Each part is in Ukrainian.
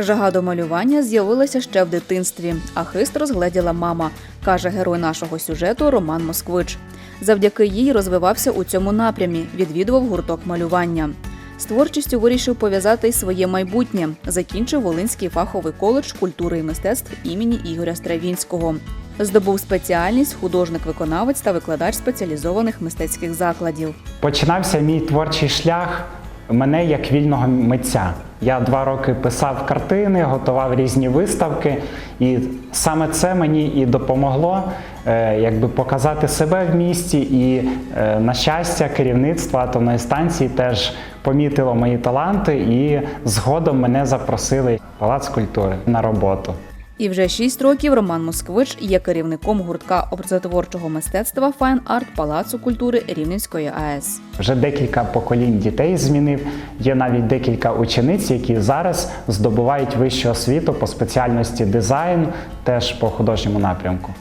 Жага до малювання з'явилася ще в дитинстві, а хист розгледіла мама, каже герой нашого сюжету Роман Москвич. Завдяки їй розвивався у цьому напрямі, відвідував гурток малювання. З творчістю вирішив пов'язати й своє майбутнє. Закінчив Волинський фаховий коледж культури і мистецтв імені Ігоря Стравінського. Здобув спеціальність художник-виконавець та викладач спеціалізованих мистецьких закладів. Починався мій творчий шлях мене як вільного митця. Я два роки писав картини, готував різні виставки, і саме це мені і допомогло е, якби показати себе в місті. І е, на щастя, керівництво атомної станції теж помітило мої таланти, і згодом мене запросили в Палац культури на роботу. І вже шість років Роман Москвич є керівником гуртка образотворчого мистецтва Файн Арт Палацу культури Рівненської АЕС. Вже декілька поколінь дітей змінив. Є навіть декілька учениць, які зараз здобувають вищу освіту по спеціальності дизайн, теж по художньому напрямку.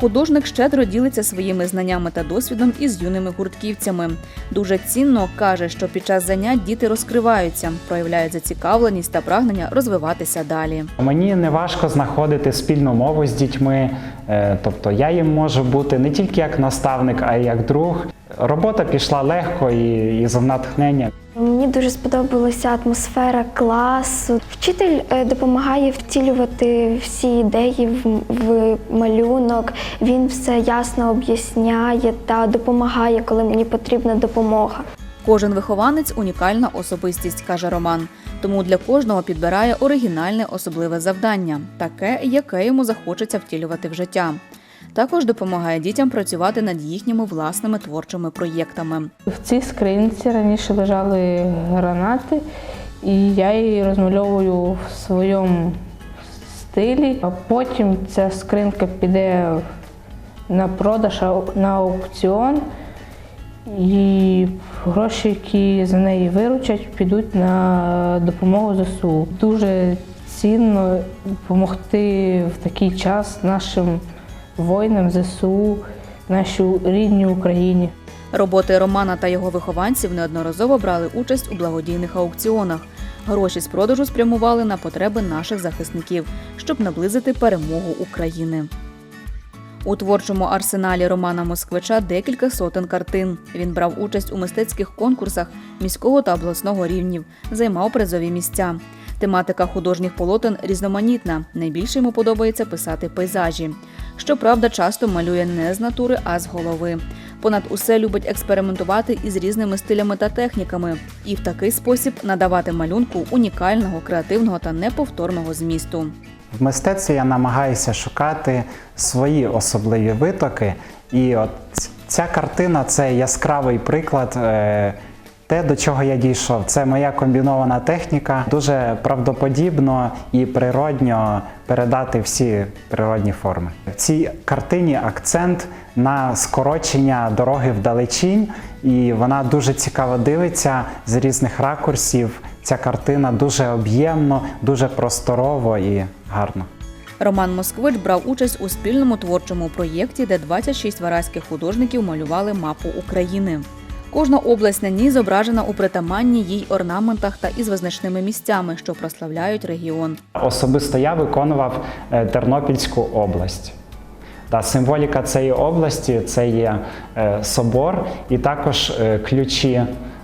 Художник щедро ділиться своїми знаннями та досвідом із юними гуртківцями. Дуже цінно каже, що під час занять діти розкриваються, проявляють зацікавленість та прагнення розвиватися далі. Мені не важко знаходити спільну мову з дітьми, е, тобто я їм можу бути не тільки як наставник, а й як друг. Робота пішла легко і, і з натхнення. Мені дуже сподобалася атмосфера класу. Вчитель е, допомагає втілювати всі ідеї в, в малюнок. Він все ясно об'ясняє та допомагає, коли мені потрібна допомога. Кожен вихованець унікальна особистість, каже Роман. Тому для кожного підбирає оригінальне особливе завдання, таке, яке йому захочеться втілювати в життя. Також допомагає дітям працювати над їхніми власними творчими проєктами. В цій скринці раніше лежали гранати, і я її розмальовую в своєму стилі. А потім ця скринка піде на продаж на аукціон, і гроші, які за неї виручать, підуть на допомогу ЗСУ. Дуже цінно допомогти в такий час нашим воїнам ЗСУ, нашій рідній Україні. Роботи Романа та його вихованців неодноразово брали участь у благодійних аукціонах. Гроші з продажу спрямували на потреби наших захисників, щоб наблизити перемогу України. У творчому арсеналі Романа Москвича декілька сотень картин. Він брав участь у мистецьких конкурсах міського та обласного рівнів, займав призові місця. Тематика художніх полотен різноманітна. Найбільше йому подобається писати пейзажі. Щоправда, часто малює не з натури, а з голови. Понад усе любить експериментувати із різними стилями та техніками, і в такий спосіб надавати малюнку унікального, креативного та неповторного змісту. В мистецтві я намагаюся шукати свої особливі витоки. І от ця картина це яскравий приклад. е, Те, до чого я дійшов, це моя комбінована техніка. Дуже правдоподібно і природньо передати всі природні форми. В цій картині акцент на скорочення дороги вдалечінь, і вона дуже цікаво дивиться з різних ракурсів. Ця картина дуже об'ємно, дуже просторово і гарно. Роман Москвич брав участь у спільному творчому проєкті, де 26 вараських художників малювали мапу України. Кожна область на ній зображена у притаманні їй орнаментах та із визначними місцями, що прославляють регіон. Особисто я виконував е, Тернопільську область. Та символіка цієї області це є е, собор і також е, ключі,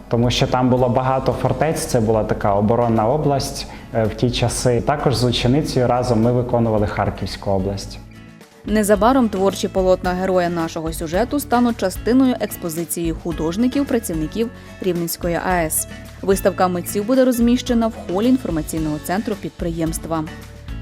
тому що там було багато фортець, це була така оборонна область в ті часи. Також з ученицею разом ми виконували Харківську область. Незабаром творчі полотна героя нашого сюжету стануть частиною експозиції художників, працівників Рівненської АЕС. Виставка митців буде розміщена в холі інформаційного центру підприємства.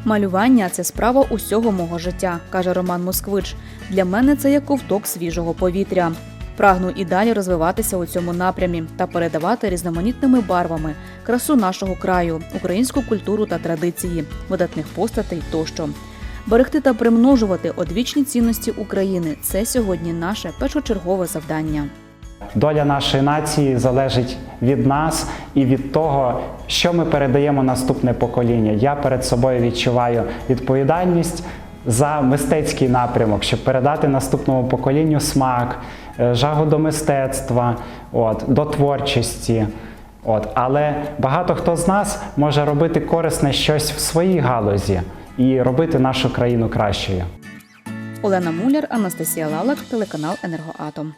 Малювання це справа усього мого життя, каже Роман Москвич. Для мене це як ковток свіжого повітря. Прагну і далі розвиватися у цьому напрямі та передавати різноманітними барвами красу нашого краю, українську культуру та традиції, видатних постатей тощо. Берегти та примножувати одвічні цінності України це сьогодні наше першочергове завдання. Доля нашої нації залежить від нас і від того, що ми передаємо наступне покоління. Я перед собою відчуваю відповідальність за мистецький напрямок, щоб передати наступному поколінню смак, е, жагу до мистецтва, от, до творчості. От, але багато хто з нас може робити корисне щось в своїй галузі і робити нашу країну кращою. Олена Муляр, Анастасія Лалак, телеканал Енергоатом.